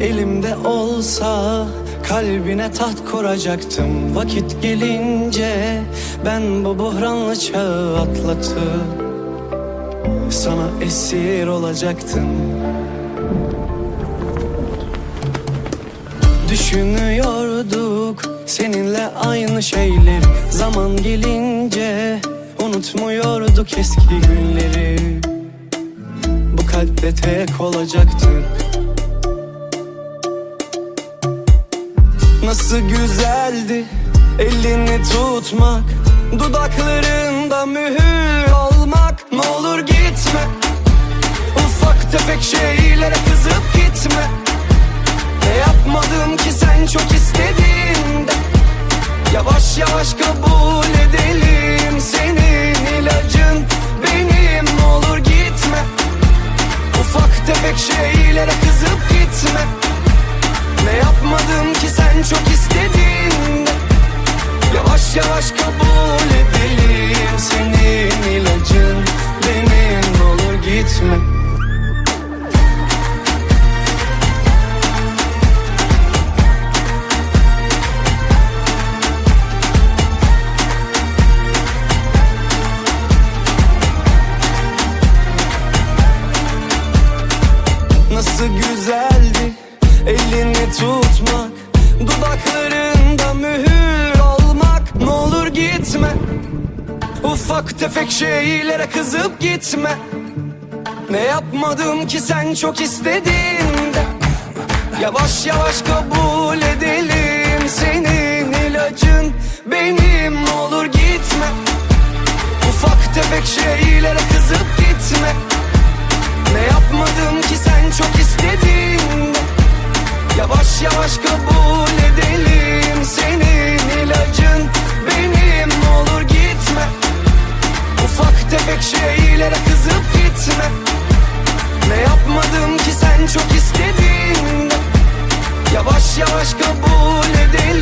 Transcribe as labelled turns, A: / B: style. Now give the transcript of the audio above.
A: Elimde olsa kalbine taht kuracaktım. Vakit gelince ben bu buhranlı çağı atlatıp Sana esir olacaktım. Düşünüyorduk seninle aynı şeyleri Zaman gelince unutmuyorduk eski günleri. Bu kalpte tek olacaktık Nasıl güzeldi elini tutmak Dudaklarında mühür olmak. Ne olur gitme Ufak tefek şeylere kızıp gitme. Ne yapmadım ki sen çok istediğinde? Yavaş yavaş kabul edelim Senin ilacın benim. Ne olur gitme Ufak tefek şeylere kızıp gitme. Ne yapmadım çok istediğinde Yavaş yavaş kabul edelim Senin ilacın. Benim olur gitme. Nasıl güzeldi elini tutmak Dudaklarında mühür olmak Ne olur gitme. Ufak tefek şeylere kızıp gitme. Ne yapmadım ki sen çok istediğinde Yavaş yavaş kabul edelim Senin ilacın. Benim Ne olur gitme. Ufak tefek şeylere kızıp gitme. Ne yapmadım ki sen çok istediğinde Yavaş yavaş kabul en çok istediğim Yavaş yavaş kabul edelim.